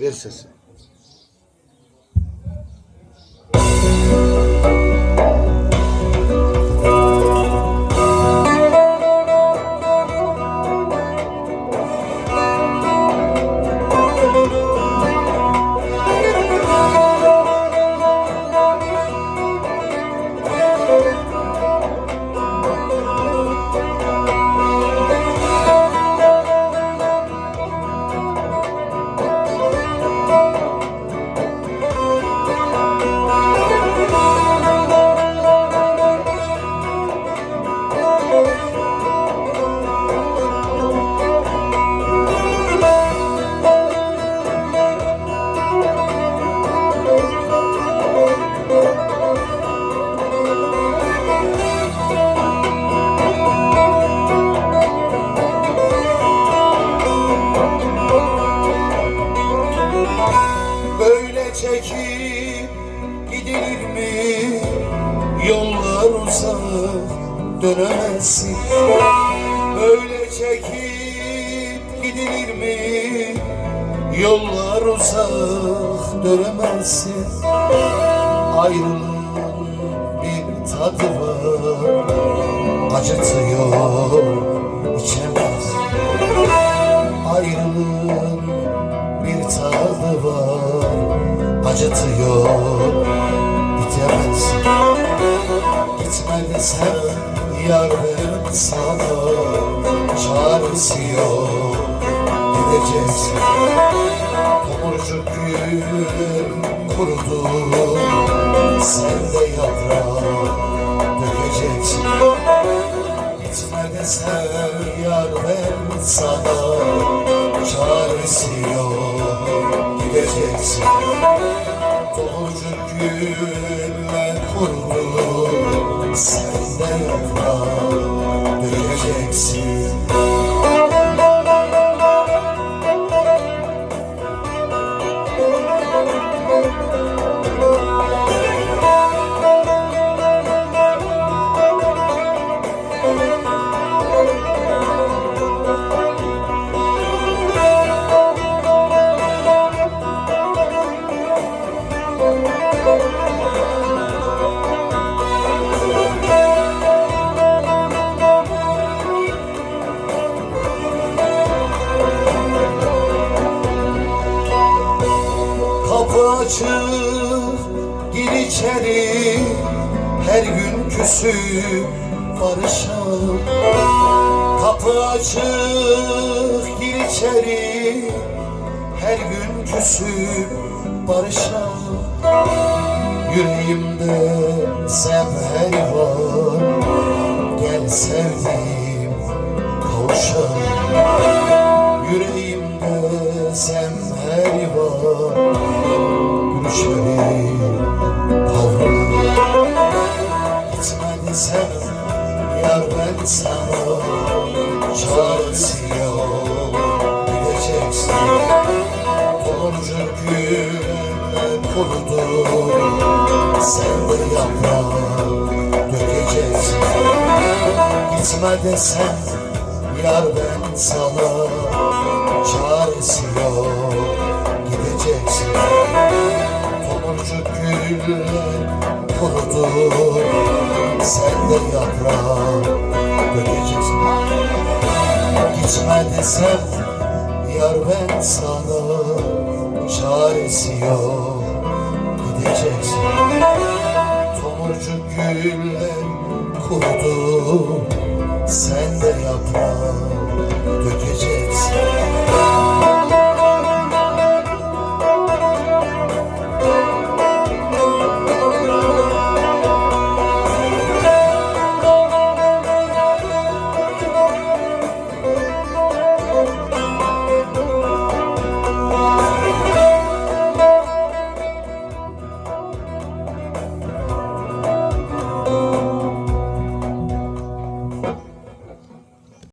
Verses. Çekip gidilir mi? Yollar uzak dönemezsin Böyle çekip gidilir mi? Yollar uzak dönemezsin Ayrılığın bir tadı var Acıtıyor içemez Acıtıyor. İtemez Gitme desem yar ben sana Çaresi yok. Gideceksin. Tomurcuk gül kurudu. Sen de yaprak dökeceksin. Gitme desem yar ben sana Çaresi yok gideceksin. Tomurcuk gülle kurudu Sen de yaprak dökeceksin açık gir içeri. Her gün küsüp barışalım. Kapı açık gir içeri. Her gün küsüp barışalım. Yüreğimde semher var. Gel sevdiğim kavuşalım. Yüreğimde semher var Gülüşlerim kavrulur Gitme desem yar ben sana Çaresi yok gideceksin Tomurcuk gülle kurudu Sen de yaprak dökeceksin Gitme desem yar ben sana. Çaresi yok gideceksin Tomurcuk güller kurudu Sen de yaprak dökeceksin Gitme yar ben sana Çaresi yok gideceksin. Tomurcuk güller kurudu Sen de yaprak dökeceksin